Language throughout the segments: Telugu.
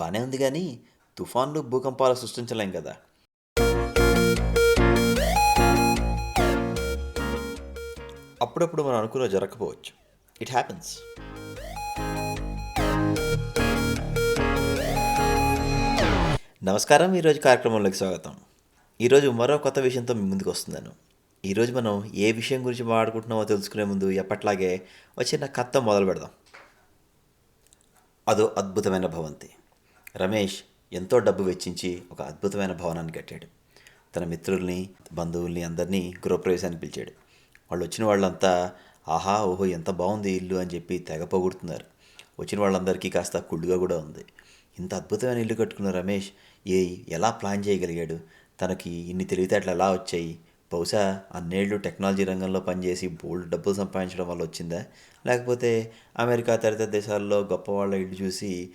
బాగానే ఉంది కానీ తుఫాన్లు భూకంపాలు సృష్టించలేం కదా. అప్పుడప్పుడు మనం అనుకున్న జరగకపోవచ్చు. ఇట్ హ్యాపెన్స్ నమస్కారం ఈరోజు కార్యక్రమంలోకి స్వాగతం. ఈరోజు మరో కొత్త విషయంతో మీ ముందుకు వస్తున్నాను. ఈరోజు మనం ఏ విషయం గురించి మాట్లాడుకుంటున్నామో తెలుసుకునే ముందు ఎప్పట్లాగే ఒక చిన్న కథ మొదలు పెడదాం. అదో అద్భుతమైన భవంతి. రమేష్ ఎంతో డబ్బు వెచ్చించి ఒక అద్భుతమైన భవనాన్ని కట్టాడు. తన మిత్రుల్ని బంధువుల్ని అందరినీ గృహప్రవేశానికి పిలిచాడు. వాళ్ళు వచ్చిన వాళ్ళంతా ఆహా ఓహో ఎంత బాగుంది ఇల్లు అని చెప్పి తెగ పొగుడుతున్నారు. వచ్చిన వాళ్ళందరికీ కాస్త కుళ్ళుగా కూడా ఉంది. ఇంత అద్భుతమైన ఇల్లు కట్టుకున్న రమేష్ ఏ ఎలా ప్లాన్ చేయగలిగాడు? తనకి ఇన్ని తెలివితేటలు ఎలా వచ్చాయి? బహుశా అన్నేళ్ళు టెక్నాలజీ రంగంలో పనిచేసి బోల్డ్ డబ్బులు సంపాదించడం వల్ల వచ్చిందా? లేకపోతే అమెరికా తదితర దేశాల్లో గొప్ప వాళ్ళ ఇల్లు చూసి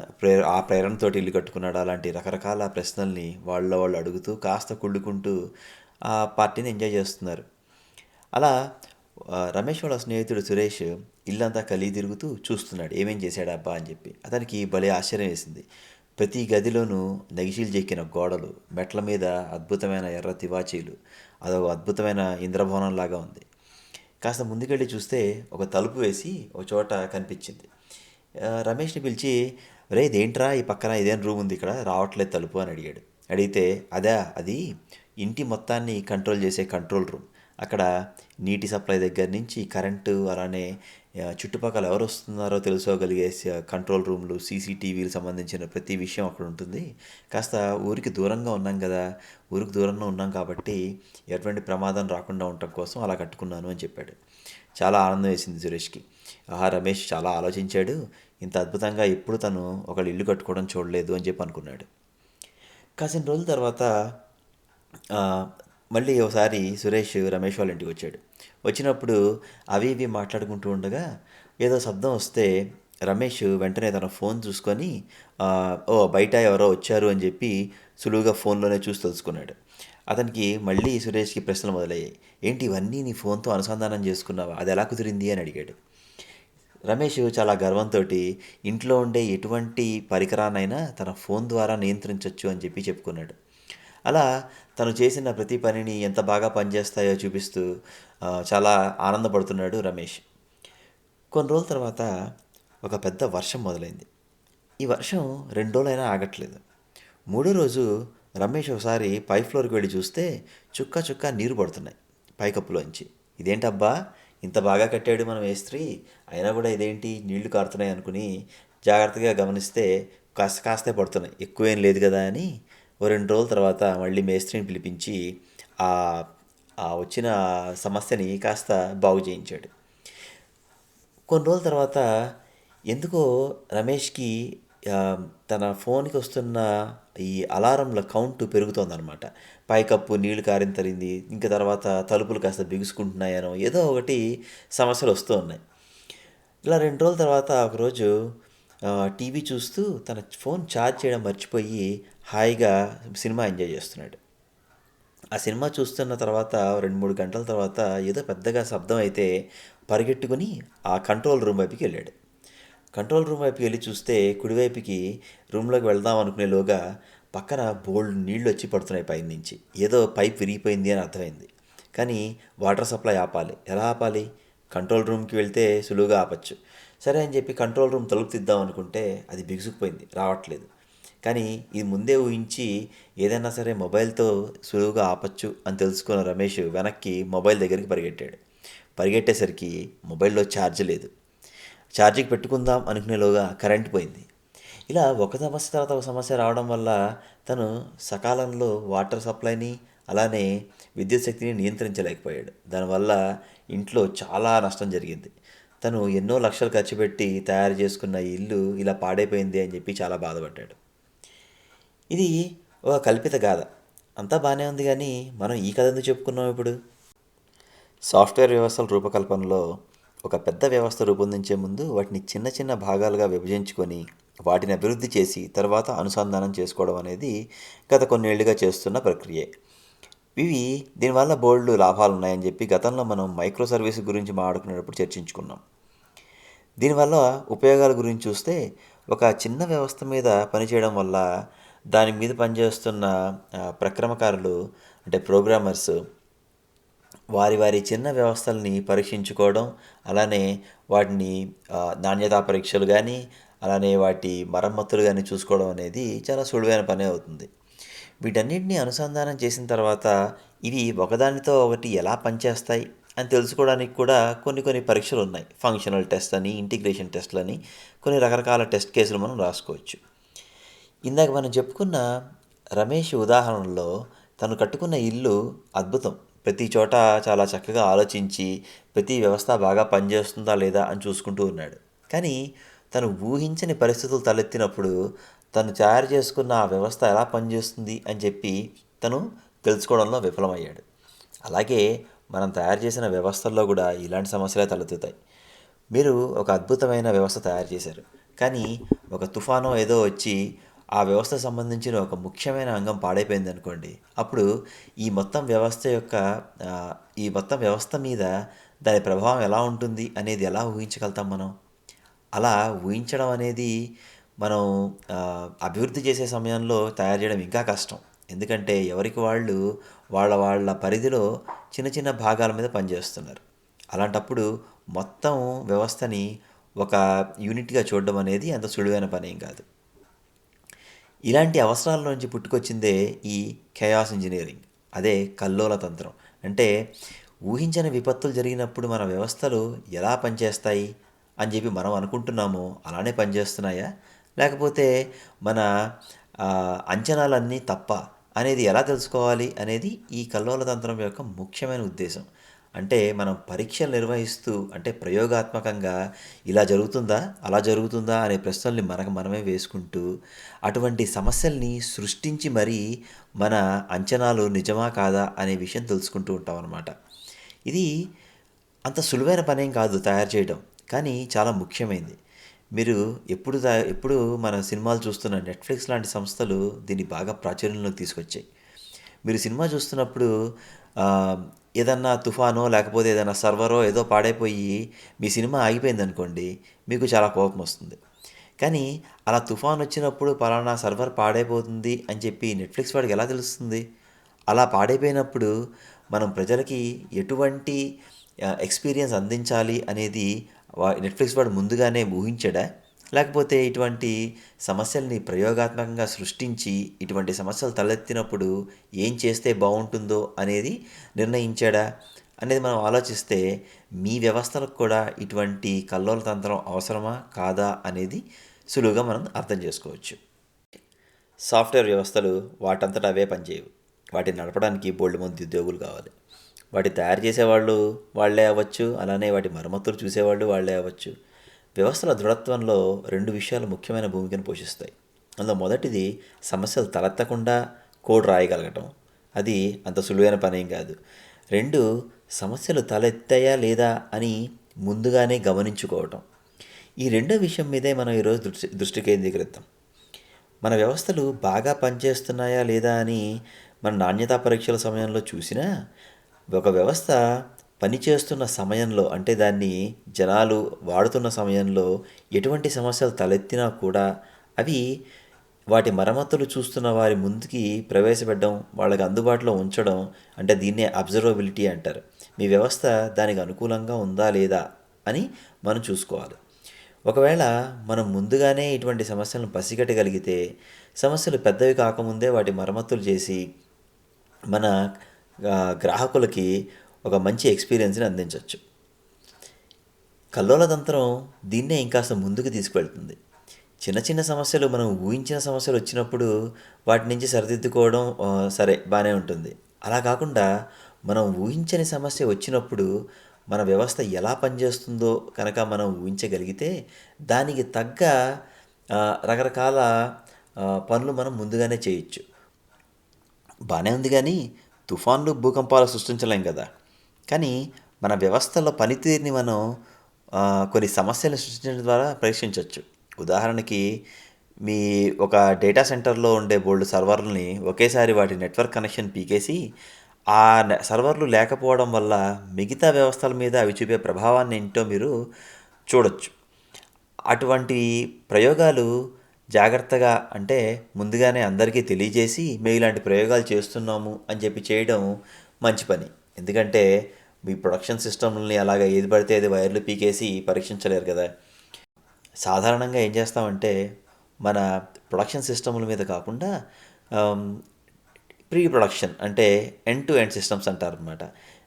ప్రేర ఆ ప్రేరణతోటి ఇల్లు కట్టుకున్నాడు. అలాంటి రకరకాల ప్రశ్నల్ని వాళ్ళ వాళ్ళు అడుగుతూ కాస్త కుళ్ళుకుంటూ ఆ పార్టీని ఎంజాయ్ చేస్తున్నారు. అలా రమేష్ వాళ్ళ స్నేహితుడు సురేష్ ఇల్లంతా కలిగి తిరుగుతూ చూస్తున్నాడు. ఏమేం చేశాడు అబ్బా? అని చెప్పి. అతనికి భలే ఆశ్చర్యం వేసింది. ప్రతి గదిలోనూ నగిషీలు చెక్కిన గోడలు మెట్ల మీద అద్భుతమైన ఎర్ర తివాచీలు అదొక అద్భుతమైన ఇంద్రభవనం లాగా ఉంది. కాస్త ముందుకెళ్ళి చూస్తే ఒక తలుపు వేసి ఒక చోట కనిపించింది. రమేష్ని పిలిచి రే ఇదేంట్రా ఈ పక్కన ఇదేం రూమ్ ఉంది ఇక్కడ? రావట్లేదు తలుపు అని అడిగాడు. అడిగితే అదే అది ఇంటి మొత్తాన్ని కంట్రోల్ చేసే కంట్రోల్ రూమ్. అక్కడ నీటి సప్లై దగ్గర నుంచి కరెంటు అలానే చుట్టుపక్కల ఎవరు వస్తున్నారో తెలుసుకోగలిగే కంట్రోల్ రూమ్లు సీసీటీవీలు సంబంధించిన ప్రతి విషయం అక్కడ ఉంటుంది. కాస్త ఊరికి దూరంగా ఉన్నాం కదా ఊరికి దూరంగా ఉన్నాం కాబట్టి ఎటువంటి ప్రమాదం రాకుండా ఉండటం కోసం అలా కట్టుకున్నాను అని చెప్పాడు. చాలా ఆనందం వేసింది సురేష్కి. ఆహా రమేష్ చాలా ఆలోచించాడు. ఇంత అద్భుతంగా ఎప్పుడు తను ఒకళ్ళు ఇల్లు కట్టుకోవడం చూడలేదు అని చెప్పి అనుకున్నాడు. కాసిన రోజుల తర్వాత మళ్ళీ ఒకసారి సురేష్ రమేష్ వాళ్ళ ఇంటికి వచ్చాడు. వచ్చినప్పుడు అవి ఇవి మాట్లాడుకుంటూ ఉండగా ఏదో శబ్దం వస్తే రమేష్ వెంటనే తన ఫోన్ చూసుకొని ఓ బయట ఎవరో వచ్చారు అని చెప్పి సులువుగా ఫోన్లోనే చూసి తెలుసుకున్నాడు. అతనికి మళ్ళీ సురేష్కి ప్రశ్నలు మొదలయ్యాయి. ఏంటి ఇవన్నీ నీ ఫోన్తో అనుసంధానం చేసుకున్నావా? అది ఎలా కుదిరింది? అని అడిగాడు. రమేష్ చాలా గర్వంతో ఇంట్లో ఉండే ఎటువంటి పరికరాన్నైనా తన ఫోన్ ద్వారా నియంత్రించవచ్చు అని చెప్పి చెప్పుకున్నాడు. అలా తను చేసిన ప్రతి పనిని ఎంత బాగా పనిచేస్తాయో చూపిస్తూ చాలా ఆనందపడుతున్నాడు రమేష్. కొన్ని రోజుల తర్వాత ఒక పెద్ద వర్షం మొదలైంది. ఈ వర్షం రెండు రోజులైనా ఆగట్లేదు. మూడో రోజు రమేష్ ఒకసారి పై ఫ్లోర్కి వెళ్ళి చూస్తే చుక్క చుక్క నీరు పడుతున్నాయి పైకప్పులోంచి ఇదేంటబ్బా ఇంత బాగా కట్టాడు మనం మేస్త్రి. అయినా కూడా ఇదేంటి? నీళ్ళు కారుతున్నాయి అనుకుని జాగ్రత్తగా గమనిస్తే కాస్త కాస్తే పడుతున్నాయి. ఎక్కువేం లేదు కదా అని ఓ రెండు రోజుల తర్వాత మళ్ళీ మేస్త్రిని పిలిపించి ఆ ఆ వచ్చిన సమస్యని కాస్త బాగు చేయించాడు. కొన్ని రోజుల తర్వాత ఎందుకో రమేష్కి తన ఫోన్కి వస్తున్న ఈ అలారంల కౌంట్ పెరుగుతోందనమాట పైకప్పు నీళ్ళు కారింతరింది ఇంకా తర్వాత తలుపులు కాస్త బిగుసుకుంటున్నాయనో ఏదో ఒకటి సమస్యలు వస్తూ ఉన్నాయి. ఇలా రెండు రోజుల తర్వాత ఒకరోజు టీవీ చూస్తూ తన ఫోన్ ఛార్జ్ చేయడం మర్చిపోయి హాయిగా సినిమా ఎంజాయ్ చేస్తున్నాడు. ఆ సినిమా చూస్తున్న తర్వాత రెండు మూడు గంటల తర్వాత ఏదో పెద్దగా శబ్దం అయితే పరిగెట్టుకుని ఆ కంట్రోల్ రూమ్ వైపుకి వెళ్ళాడు. కంట్రోల్ రూమ్ వైపుకి వెళ్ళి చూస్తే కుడివైపుకి రూమ్లోకి వెళ్దాం అనుకునేలోగా పక్కన బోల్డ్ నీళ్ళు వచ్చి పడుతున్నాయి పైన నుంచి. ఏదో పైప్ విరిగిపోయింది అని అర్థమైంది. కానీ వాటర్ సప్లై ఆపాలి. ఎలా ఆపాలి? కంట్రోల్ రూమ్కి వెళ్తే సులువుగా ఆపచ్చు. సరే అని చెప్పి కంట్రోల్ రూమ్ తలుపు తీద్దాం అనుకుంటే అది బిగుసుకుపోయింది. రావట్లేదు. కానీ ఇది ముందే ఊహించి ఏదైనా సరే మొబైల్తో సులువుగా ఆపచ్చు అని తెలుసుకున్న రమేష్ వెనక్కి మొబైల్ దగ్గరికి పరిగెట్టాడు. పరిగెట్టేసరికి మొబైల్లో ఛార్జ్ లేదు. ఛార్జింగ్ పెట్టుకుందాం అనుకునేలోగా కరెంట్ పోయింది. ఇలా ఒక సమస్య తర్వాత ఒక సమస్య రావడం వల్ల తను సకాలంలో వాటర్ సప్లైని అలానే విద్యుత్ శక్తిని నియంత్రించలేకపోయాడు. దానివల్ల ఇంట్లో చాలా నష్టం జరిగింది. తను ఎన్నో లక్షలు ఖర్చు పెట్టి తయారు చేసుకున్న ఇల్లు ఇలా పాడైపోయింది అని చెప్పి చాలా బాధపడ్డాడు. ఇది ఒక కల్పిత గాథ. అంతా బాగానే ఉంది కానీ మనం ఈ కథ ఎందుకు చెప్పుకున్నాం ఇప్పుడు? సాఫ్ట్వేర్ వ్యవస్థల రూపకల్పనలో ఒక పెద్ద వ్యవస్థ రూపొందించే ముందు వాటిని చిన్న చిన్న భాగాలుగా విభజించుకొని వాటిని అభివృద్ధి చేసి తర్వాత అనుసంధానం చేసుకోవడం అనేది గత కొన్నేళ్ళుగా చేస్తున్న ప్రక్రియే. ఇవి దీనివల్ల బోల్డ్ లాభాలు ఉన్నాయని చెప్పి గతంలో మనం మైక్రో సర్వీస్ గురించి మాట్లాడుకునేటప్పుడు చర్చించుకున్నాం. దీనివల్ల ఉపయోగాల గురించి చూస్తే ఒక చిన్న వ్యవస్థ మీద పనిచేయడం వల్ల దాని మీద పనిచేస్తున్న ప్రక్రమకారులు అంటే ప్రోగ్రామర్స్ వారి వారి చిన్న వ్యవస్థల్ని పరీక్షించుకోవడం అలానే వాటిని నాణ్యతా పరీక్షలు కానీ అలానే వాటి మరమ్మతులు కానీ చూసుకోవడం అనేది చాలా సులువైన పని అవుతుంది. వీటన్నిటిని అనుసంధానం చేసిన తర్వాత ఇవి ఒకదానితో ఒకటి ఎలా పనిచేస్తాయి అని తెలుసుకోవడానికి కూడా కొన్ని కొన్ని పరీక్షలు ఉన్నాయి. ఫంక్షనల్ టెస్ట్ అని ఇంటిగ్రేషన్ టెస్ట్లు అని కొన్ని రకరకాల టెస్ట్ కేసులు మనం రాసుకోవచ్చు. ఇందాక మనం చెప్పుకున్న రమేష్ ఉదాహరణలో తను కట్టుకున్న ఇల్లు అద్భుతం. ప్రతి చోట చాలా చక్కగా ఆలోచించి ప్రతి వ్యవస్థ బాగా పనిచేస్తుందా లేదా అని చూసుకుంటూ ఉన్నాడు. కానీ తను ఊహించని పరిస్థితులు తలెత్తినప్పుడు తను తయారు చేసుకున్న ఆ వ్యవస్థ ఎలా పనిచేస్తుంది అని చెప్పి తను తెలుసుకోవడంలో విఫలమయ్యాడు. అలాగే మనం తయారు చేసిన వ్యవస్థల్లో కూడా ఇలాంటి సమస్యలే తలెత్తుతాయి. మీరు ఒక అద్భుతమైన వ్యవస్థ తయారు చేశారు. కానీ ఒక తుఫానో ఏదో వచ్చి ఆ వ్యవస్థ సంబంధించిన ఒక ముఖ్యమైన అంగం పాడైపోయింది అనుకోండి. అప్పుడు ఈ మొత్తం వ్యవస్థ యొక్క ఈ మొత్తం వ్యవస్థ మీద దాని ప్రభావం ఎలా ఉంటుంది అనేది ఎలా ఊహించగలుగుతాం మనం? అలా ఊహించడం అనేది మనం అభివృద్ధి చేసే సమయంలో తయారు చేయడం ఇంకా కష్టం. ఎందుకంటే ఎవరికి వాళ్ళు వాళ్ళ వాళ్ళ పరిధిలో చిన్న చిన్న భాగాల మీద పనిచేస్తున్నారు. అలాంటప్పుడు మొత్తం వ్యవస్థని ఒక యూనిట్గా చూడడం అనేది అంత సులువైన పని ఏం కాదు. ఇలాంటి అవసరాల నుంచి పుట్టుకొచ్చిందే ఈ ఖయాస్ ఇంజనీరింగ్ అదే కల్లోల తంత్రం. అంటే ఊహించని విపత్తులు జరిగినప్పుడు మన వ్యవస్థలు ఎలా పనిచేస్తాయి అని చెప్పి మనం అనుకుంటున్నామో అలానే పనిచేస్తున్నాయా? లేకపోతే మన అంచనాలన్నీ తప్ప అనేది ఎలా తెలుసుకోవాలి అనేది ఈ కల్లోల తంత్రం యొక్క ముఖ్యమైన ఉద్దేశం. అంటే మనం పరీక్షలు నిర్వహిస్తూ అంటే ప్రయోగాత్మకంగా ఇలా జరుగుతుందా అలా జరుగుతుందా అనే ప్రశ్నల్ని మనకు మనమే వేసుకుంటూ అటువంటి సమస్యల్ని సృష్టించి మరీ మన అంచనాలు నిజమా కాదా అనే విషయం తెలుసుకుంటూ ఉంటాం అన్నమాట. ఇది అంత సులువైన పనేం కాదు తయారు చేయడం కానీ చాలా ముఖ్యమైనది మీరు ఎప్పుడు ఎప్పుడు మన సినిమాలు చూస్తున్న నెట్ఫ్లిక్స్ లాంటి సంస్థలు దీన్ని బాగా ప్రాచుర్యంలోకి తీసుకొచ్చాయి. మీరు సినిమా చూస్తున్నప్పుడు ఏదన్నా తుఫానో లేకపోతే ఏదైనా సర్వరో ఏదో పాడైపోయి మీ సినిమా ఆగిపోయింది అనుకోండి మీకు చాలా కోపం వస్తుంది. కానీ అలా తుఫాన్ వచ్చినప్పుడు పలానా సర్వర్ పాడైపోతుంది అని చెప్పి నెట్ఫ్లిక్స్ వాడికి ఎలా తెలుస్తుంది? అలా పాడైపోయినప్పుడు మనం ప్రజలకి ఎటువంటి ఎక్స్పీరియన్స్ అందించాలి అనేది నెట్ఫ్లిక్స్ వాడు ముందుగానే ఊహించడా? లేకపోతే ఇటువంటి సమస్యల్ని ప్రయోగాత్మకంగా సృష్టించి ఇటువంటి సమస్యలు తలెత్తినప్పుడు ఏం చేస్తే బాగుంటుందో అనేది నిర్ణయించాడా అనేది మనం ఆలోచిస్తే మీ వ్యవస్థలకు కూడా ఇటువంటి కల్లోల తంత్రం అవసరమా కాదా అనేది సులువుగా మనం అర్థం చేసుకోవచ్చు. సాఫ్ట్వేర్ వ్యవస్థలు వాటంతట అవే పనిచేయవు. వాటిని నడపడానికి బోల్డ్ మంది ఉద్యోగులు కావాలి. వాటి తయారు చేసేవాళ్ళు వాళ్ళే అవ్వచ్చు అలానే వాటి మరమ్మతులు చూసేవాళ్ళు వాళ్ళే అవ్వచ్చు. వ్యవస్థల దృఢత్వంలో రెండు విషయాలు ముఖ్యమైన భూమికను పోషిస్తాయి. అందులో మొదటిది సమస్యలు తలెత్తకుండా కోడ్ రాయగలగటం. అది అంత సులువైన పనేం కాదు. రెండు సమస్యలు తలెత్తాయా లేదా అని ముందుగానే గమనించుకోవటం. ఈ రెండో విషయం మీదే మనం ఈరోజు దృష్టి దృష్టి కేంద్రీకరిద్దాం. మన వ్యవస్థలు బాగా పనిచేస్తున్నాయా లేదా అని మన నాణ్యతా పరీక్షల సమయంలో చూసినా ఒక వ్యవస్థ పనిచేస్తున్న సమయంలో అంటే దాన్ని జనాలు వాడుతున్న సమయంలో ఎటువంటి సమస్యలు తలెత్తినా కూడా అవి వాటి మరమ్మతులు చూస్తున్న వారి ముందుకి ప్రవేశపెట్టడం వాళ్ళకి అందుబాటులో ఉంచడం అంటే దీన్నే అబ్జర్వబిలిటీ అంటారు. మీ వ్యవస్థ దానికి అనుకూలంగా ఉందా లేదా అని మనం చూసుకోవాలి. ఒకవేళ మనం ముందుగానే ఇటువంటి సమస్యలను పసిగట్టగలిగితే సమస్యలు పెద్దవి కాకముందే వాటి మరమ్మతులు చేసి మన గ్రాహకులకి ఒక మంచి ఎక్స్పీరియన్స్ని అందించవచ్చు కల్లోల తంత్రం దీన్నే ఇంకాస్త ముందుకు తీసుకువెళ్తుంది. చిన్న చిన్న సమస్యలు మనం ఊహించిన సమస్యలు వచ్చినప్పుడు వాటి నుంచి సరిదిద్దుకోవడం సరే బాగానే ఉంటుంది. అలా కాకుండా మనం ఊహించని సమస్య వచ్చినప్పుడు మన వ్యవస్థ ఎలా పనిచేస్తుందో కనుక మనం ఊహించగలిగితే దానికి తగ్గ రకరకాల పనులు మనం ముందుగానే చేయొచ్చు. బాగానే ఉంది కానీ తుఫాన్లు భూకంపాలు సృష్టించలేం కదా. కానీ మన వ్యవస్థలో పనితీరుని మనం కొన్ని సమస్యలను సృష్టించడం ద్వారా పరీక్షించవచ్చు. ఉదాహరణకి మీ ఒక డేటా సెంటర్లో ఉండే బోల్డ్ సర్వర్లని ఒకేసారి వాటి నెట్వర్క్ కనెక్షన్ పీకేసి ఆ నె- సర్వర్లు లేకపోవడం వల్ల మిగతా వ్యవస్థల మీద అవి చూపే ప్రభావాన్ని ఏంటో మీరు చూడొచ్చు. అటువంటి ప్రయోగాలు జాగ్రత్తగా అంటే ముందుగానే అందరికీ తెలియజేసి మేము ఇలాంటి ప్రయోగాలు చేస్తున్నాము అని చెప్పి చేయడం మంచి పని. ఎందుకంటే మీ ప్రొడక్షన్ సిస్టమ్ని అలాగ ఏది పడితే అది వైర్లు పీకేసి పరీక్షించలేరు కదా. సాధారణంగా ఏం చేస్తామంటే మన ప్రొడక్షన్ సిస్టముల మీద కాకుండా ప్రీ ప్రొడక్షన్ అంటే ఎండ్ టు ఎండ్ సిస్టమ్స్ అంటారు అనమాట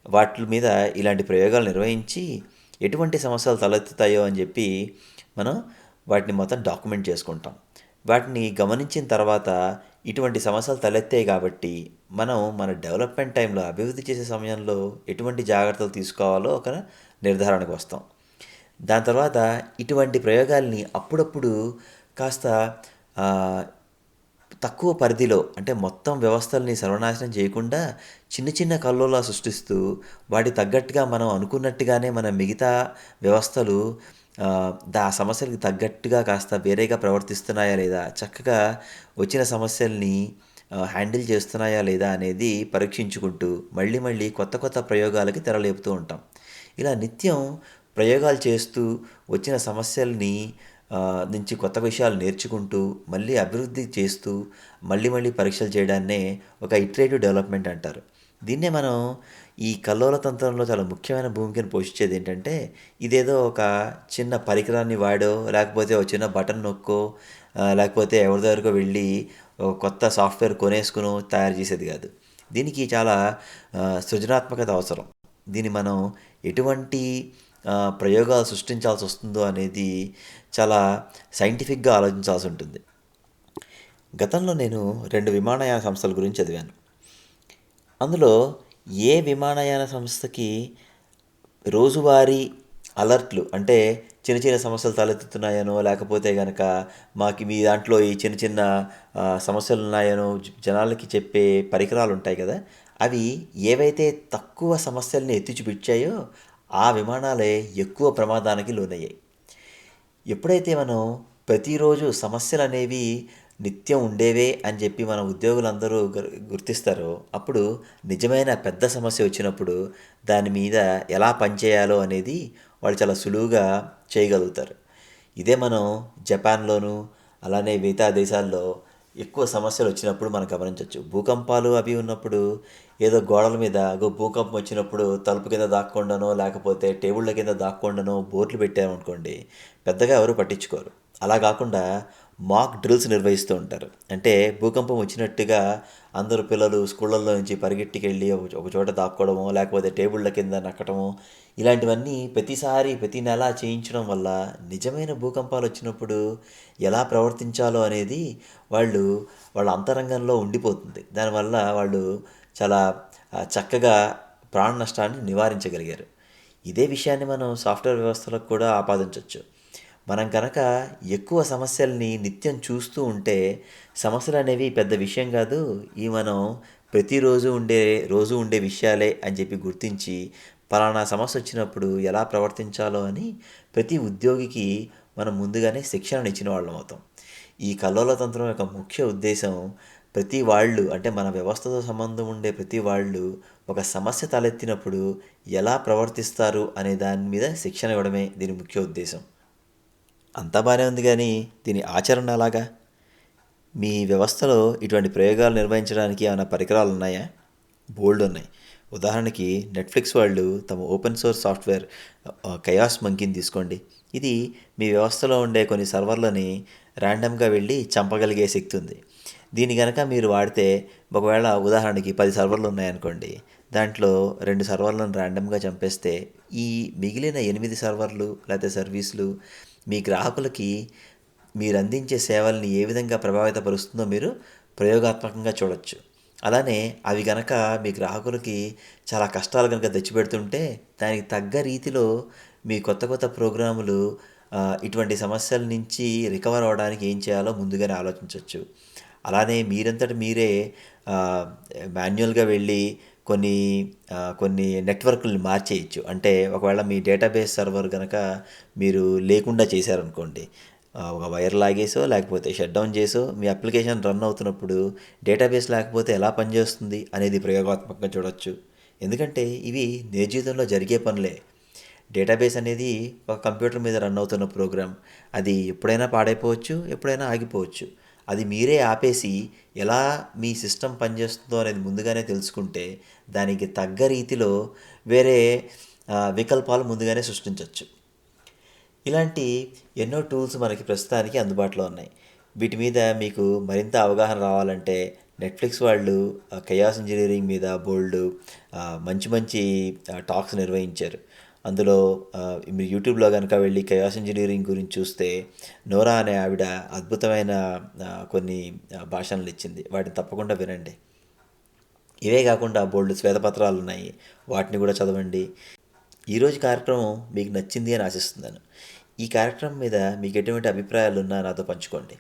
వాటి మీద ఇలాంటి ప్రయోగాలు నిర్వహించి ఎటువంటి సమస్యలు తలెత్తుతాయో అని చెప్పి మనం వాటిని మొత్తం డాక్యుమెంట్ చేసుకుంటాం. వాటిని గమనించిన తర్వాత ఇటువంటి సమస్యలు తలెత్తాయి కాబట్టి మనం మన డెవలప్మెంట్ టైంలో అభివృద్ధి చేసే సమయంలో ఎటువంటి జాగ్రత్తలు తీసుకోవాలో ఒక నిర్ధారణకు వస్తాం. దాని తర్వాత ఇటువంటి ప్రయోగాల్ని అప్పుడప్పుడు కాస్త తక్కువ పరిధిలో అంటే మొత్తం వ్యవస్థల్ని సర్వనాశనం చేయకుండా చిన్న చిన్న కల్లోలా సృష్టిస్తూ వాటి తగ్గట్టుగా మనం అనుకున్నట్టుగానే మన మిగతా వ్యవస్థలు ఆ, దా సమస్యలకు తగ్గట్టుగా కాస్త వేరేగా ప్రవర్తిస్తున్నాయా లేదా? చక్కగా వచ్చిన సమస్యల్ని హ్యాండిల్ చేస్తున్నాయా లేదా అనేది పరీక్షించుకుంటూ మళ్ళీ మళ్ళీ కొత్త కొత్త ప్రయోగాలకి తెరలేపుతూ ఉంటాం. ఇలా నిత్యం ప్రయోగాలు చేస్తూ వచ్చిన సమస్యల్ని నుంచి కొత్త విషయాలు నేర్చుకుంటూ మళ్ళీ అభివృద్ధి చేస్తూ మళ్ళీ మళ్ళీ పరీక్షలు చేయడాన్నే ఒక ఇటరేటివ్ డెవలప్మెంట్ అంటారు. దీన్నే మనం ఈ కల్లోల తంత్రంలో చాలా ముఖ్యమైన భూమికను పోషించేది ఏంటంటే ఇదేదో ఒక చిన్న పరికరాన్ని వాడో లేకపోతే ఒక చిన్న బటన్ నొక్కో లేకపోతే ఎవరి దగ్గరకు వెళ్ళి కొత్త సాఫ్ట్వేర్ కొనేసుకునో తయారు చేసేది కాదు. దీనికి చాలా సృజనాత్మకత అవసరం. దీన్ని మనం ఎటువంటి ప్రయోగాలు సృష్టించాల్సి వస్తుందో అనేది చాలా సైంటిఫిక్గా ఆలోచించాల్సి ఉంటుంది. గతంలో నేను రెండు విమానయాన సంస్థల గురించి చదివాను. అందులో ఏ విమానయాన సంస్థకి రోజువారీ అలర్ట్లు అంటే చిన్న చిన్న సమస్యలు తలెత్తుతున్నాయనో లేకపోతే కనుక మాకు మీ దాంట్లో ఈ చిన్న చిన్న సమస్యలు ఉన్నాయనో జనాలకి చెప్పే పరికరాలు ఉంటాయి కదా అవి ఏవైతే తక్కువ సమస్యల్ని ఎత్తి చూపించాయో ఆ విమానాలే ఎక్కువ ప్రమాదానికి లోనయ్యాయి. ఎప్పుడైతే మనం ప్రతిరోజు సమస్యలు అనేవి నిత్యం ఉండేవే అని చెప్పి మన ఉద్యోగులందరూ గుర్తిస్తారో. అప్పుడు నిజమైన పెద్ద సమస్య వచ్చినప్పుడు దాని మీద ఎలా పనిచేయాలో అనేది వాళ్ళు చాలా సులువుగా చేయగలుగుతారు. ఇదే మనం జపాన్లోను అలానే మిగతా దేశాల్లో ఎక్కువ సమస్యలు వచ్చినప్పుడు మనం గమనించవచ్చు భూకంపాలు అవి ఉన్నప్పుడు ఏదో గోడల మీద భూకంపం వచ్చినప్పుడు తలుపు కింద దాక్కుండానో లేకపోతే టేబుళ్ళ కింద దాక్కుండానో బోర్లు పెట్టామనుకోండి పెద్దగా ఎవరు పట్టించుకోరు. అలా కాకుండా మాక్ డ్రిల్స్ నిర్వహిస్తూ ఉంటారు. అంటే భూకంపం వచ్చినట్టుగా అందరూ పిల్లలు స్కూళ్ళల్లో నుంచి పరిగెట్టుకెళ్ళి ఒక చోట దాక్కోవడము లేకపోతే టేబుళ్ళ కింద నక్కడము ఇలాంటివన్నీ ప్రతిసారి ప్రతి నెల చేయించడం వల్ల నిజమైన భూకంపాలు వచ్చినప్పుడు ఎలా ప్రవర్తించాలో అనేది వాళ్ళు వాళ్ళ అంతరంగంలో ఉండిపోతుంది. దానివల్ల వాళ్ళు చాలా చక్కగా ప్రాణ నష్టాన్ని నివారించగలిగారు. ఇదే విషయాన్ని మనం సాఫ్ట్వేర్ వ్యవస్థలకు కూడా ఆపాదించవచ్చు మనం కనుక ఎక్కువ సమస్యల్ని నిత్యం చూస్తూ ఉంటే సమస్యలు అనేవి పెద్ద విషయం కాదు. ఈ మనం ప్రతిరోజు ఉండే రోజు ఉండే విషయాలే అని చెప్పి గుర్తించి పలానా సమస్య వచ్చినప్పుడు ఎలా ప్రవర్తించాలో అని ప్రతి ఉద్యోగికి మనం ముందుగానే శిక్షణ ఇచ్చిన వాళ్ళం అవుతాం. ఈ కల్లోల తంత్రం యొక్క ముఖ్య ఉద్దేశం ప్రతి వాళ్ళు అంటే మన వ్యవస్థతో సంబంధం ఉండే ప్రతి వాళ్ళు ఒక సమస్య తలెత్తినప్పుడు ఎలా ప్రవర్తిస్తారు అనే దాని మీద శిక్షణ ఇవ్వడమే దీని ముఖ్య ఉద్దేశం. అంతా బాగానే ఉంది కానీ దీని ఆచరణ ఎలాగా? మీ వ్యవస్థలో ఇటువంటి ప్రయోగాలు నిర్వహించడానికి ఏమైనా పరికరాలు ఉన్నాయా? బోల్డ్ ఉన్నాయి. ఉదాహరణకి నెట్ఫ్లిక్స్ వాళ్ళు తమ ఓపెన్ సోర్స్ సాఫ్ట్వేర్ కయాస్ మంకిని తీసుకోండి. ఇది మీ వ్యవస్థలో ఉండే కొన్ని సర్వర్లని ర్యాండమ్గా వెళ్ళి చంపగలిగే శక్తి ఉంది. దీని కనుక మీరు వాడితే ఒకవేళ ఉదాహరణకి పది సర్వర్లు ఉన్నాయనుకోండి దాంట్లో రెండు సర్వర్లను ర్యాండమ్గా చంపేస్తే ఈ మిగిలిన ఎనిమిది సర్వర్లు లేకపోతే సర్వీసులు మీ గ్రాహకులకి మీరు అందించే సేవల్ని ఏ విధంగా ప్రభావితపరుస్తుందో మీరు ప్రయోగాత్మకంగా చూడొచ్చు. అలానే అవి గనక మీ గ్రాహకులకి చాలా కష్టాలు కనుక తెచ్చిపెడుతుంటే దానికి తగ్గ రీతిలో మీ కొత్త కొత్త ప్రోగ్రాములు ఇటువంటి సమస్యల నుంచి రికవర్ అవ్వడానికి ఏం చేయాలో ముందుగానే ఆలోచించవచ్చు అలానే మీరంతట మీరే మాన్యువల్గా వెళ్ళి కొన్ని కొన్ని నెట్వర్క్లు మార్చేయచ్చు. అంటే ఒకవేళ మీ డేటాబేస్ సర్వర్ కనుక మీరు లేకుండా చేశారనుకోండి ఒక వైర్ లాగేసో లేకపోతే షట్ డౌన్ చేసో మీ అప్లికేషన్ రన్ అవుతున్నప్పుడు డేటాబేస్ లేకపోతే ఎలా పనిచేస్తుంది అనేది ప్రయోగాత్మకంగా చూడొచ్చు. ఎందుకంటే ఇవి నిజ జీవితంలో జరిగే పనులే. డేటాబేస్ అనేది ఒక కంప్యూటర్ మీద రన్ అవుతున్న ప్రోగ్రామ్. అది ఎప్పుడైనా పాడైపోవచ్చు ఎప్పుడైనా ఆగిపోవచ్చు. అది మీరే ఆపేసి ఎలా మీ సిస్టమ్ పనిచేస్తుందో అనేది ముందుగానే తెలుసుకుంటే దానికి తగ్గ రీతిలో వేరే వికల్పాలు ముందుగానే సృష్టించవచ్చు ఇలాంటి ఎన్నో టూల్స్ మనకి ప్రస్తుతానికి అందుబాటులో ఉన్నాయి. వీటి మీద మీకు మరింత అవగాహన రావాలంటే నెట్ఫ్లిక్స్ వాళ్ళు కయాస్ ఇంజనీరింగ్ మీద బోల్డ్ మంచి మంచి టాక్స్ నిర్వహించారు. అందులో మీరు యూట్యూబ్లో కనుక వెళ్ళి కయాస్ ఇంజనీరింగ్ గురించి చూస్తే నోరా అనే ఆవిడ అద్భుతమైన కొన్ని భాషణలు ఇచ్చింది. వాటిని తప్పకుండా వినండి. ఇవే కాకుండా బోల్డ్ శ్వేతపత్రాలు ఉన్నాయి. వాటిని కూడా చదవండి. ఈరోజు కార్యక్రమం మీకు నచ్చింది అని ఆశిస్తున్నాను. ఈ కార్యక్రమం మీద మీకు ఎటువంటి అభిప్రాయాలు ఉన్నా నాతో పంచుకోండి.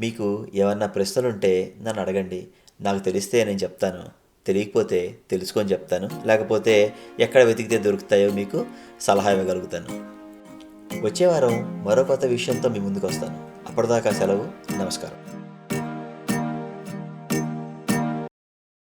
మీకు ఏమన్నా ప్రశ్నలు ఉంటే నన్ను అడగండి. నాకు తెలిస్తే నేను చెప్తాను. తెలియకపోతే తెలుసుకొని చెప్తాను. లేకపోతే ఎక్కడ వెతికితే దొరుకుతాయో మీకు సలహా ఇవ్వగలుగుతాను. వచ్చే వారం మరో కొత్త విషయంతో మీ ముందుకు వస్తాను. అప్పటిదాకా సెలవు నమస్కారం.